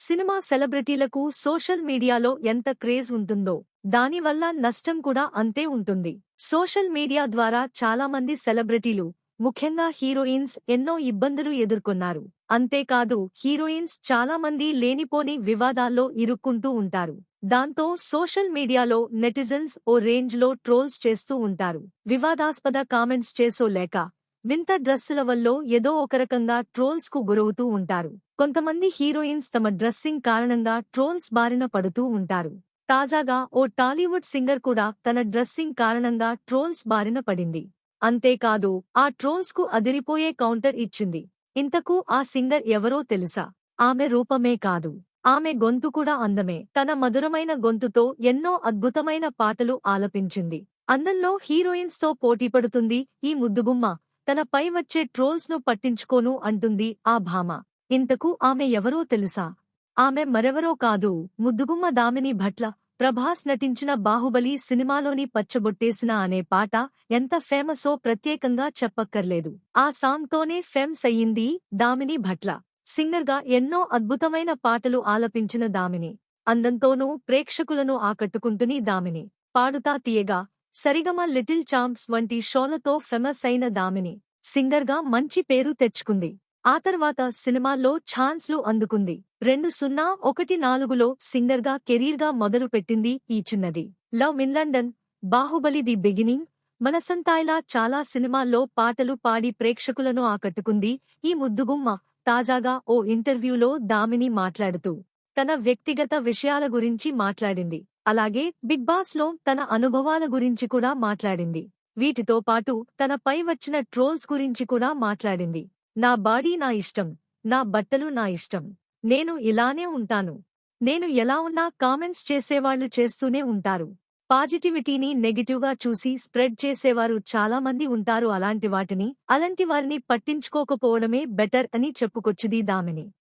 Cinema సెలబ్రిటీలకు social మీడియాలో ఎంత craze ఉంటుందో దానివల్ల నష్టం కూడా అంతే ఉంటుంది. సోషల్ మీడియా ద్వారా చాలా మంది సెలబ్రిటీలు ముఖ్యంగా హీరోయిన్స్ ఎన్నో ఇబ్బందులు ఎదుర్కొన్నారు. అంతేకాదు హీరోయిన్స్ చాలా మంది లేనిపోని వివాదాల్లో ఇరుక్కుంటూ ఉంటారు. దాంతో సోషల్ మీడియాలో నెటిజన్స్ ఓ రేంజ్లో ట్రోల్స్ చేస్తూ ఉంటారు. వివాదాస్పద కామెంట్స్ చేసో లేక వింత డ్రెస్సుల వల్ల ఏదో ఒక రకంగా ట్రోల్స్కు గురవుతూ ఉంటారు. కొంతమంది హీరోయిన్స్ తమ డ్రెస్సింగ్ కారణంగా ట్రోల్స్ బారిన పడుతూ ఉంటారు. తాజాగా ఓ టాలీవుడ్ సింగర్ కూడా తన డ్రెస్సింగ్ కారణంగా ట్రోల్స్ బారిన పడింది. అంతేకాదు ఆ ట్రోల్స్కు అదిరిపోయే కౌంటర్ ఇచ్చింది. ఇంతకు ఆ సింగర్ ఎవరో తెలుసా? ఆమె రూపమే కాదు. ఆమె గొంతు కూడా అందమే. తన మధురమైన గొంతుతో ఎన్నో అద్భుతమైన పాటలు ఆలపించింది. అందంలో హీరోయిన్స్తో పోటీపడుతుంది ఈ ముద్దుగుమ్మ. తన పై వచ్చే ట్రోల్స్ను పట్టించుకోను అంటుంది ఆ భామ. ఇంతకు ఆమె ఎవరో తెలుసా? ఆమె మరెవరో కాదు. ముద్దుగుమ్మ దామిని భట్ల ప్రభాస్ నటించిన బాహుబలి సినిమాలోని పచ్చబొట్టేసిన అనే పాట ఎంత ఫేమసో ప్రత్యేకంగా చెప్పక్కర్లేదు. ఆ సాంగ్తోనే ఫేమ్స్ అయ్యింది దామిని భట్ల. సింగర్గా ఎన్నో అద్భుతమైన పాటలు ఆలపించిన దామిని. అందంతోనూ ప్రేక్షకులను ఆకట్టుకుంటుని దామిని. పాడుతా తీయగా సరిగమ లిటిల్ చాంప్స్ వంటి షోలతో ఫేమస్ అయిన దామిని. సింగర్గా మంచి పేరు తెచ్చుకుంది. ఆ తర్వాత సినిమాల్లో ఛాన్స్లు అందుకుంది. రెండు సున్నా ఒకటి నాలుగులో సింగర్గా కెరీర్గా మొదలుపెట్టింది ఈ చిన్నది. Love in London Baahubali the beginning మనసంతాయిలా చాలా సినిమాల్లో పాటలు పాడి ప్రేక్షకులను ఆకట్టుకుంది. ఈ ముద్దుగుమ్మ తాజాగా ఓ ఇంటర్వ్యూలో దామిని మాట్లాడుతూ తన వ్యక్తిగత విషయాల గురించి మాట్లాడింది. అలాగే బిగ్ బాస్లో తన అనుభవాల గురించి కూడా మాట్లాడింది. వీటితో పాటు తనపై వచ్చిన ట్రోల్స్ గురించి కూడా మాట్లాడింది. నా బాడీ నా ఇష్టం నా బట్టలు నా ఇష్టం. నేను ఇలానే ఉంటాను. నేను ఎలా ఉన్నా కామెంట్స్ చేసేవాళ్ళు చేస్తూనే ఉంటారు. పాజిటివిటీని నెగిటివ్గా చూసి స్ప్రెడ్ చేసేవారు చాలా మంది ఉంటారు అలాంటి వాటిని అలాంటి వారిని పట్టించుకోకపోవడమే బెటర్ అని చెప్పుకొచ్చిది దామిని.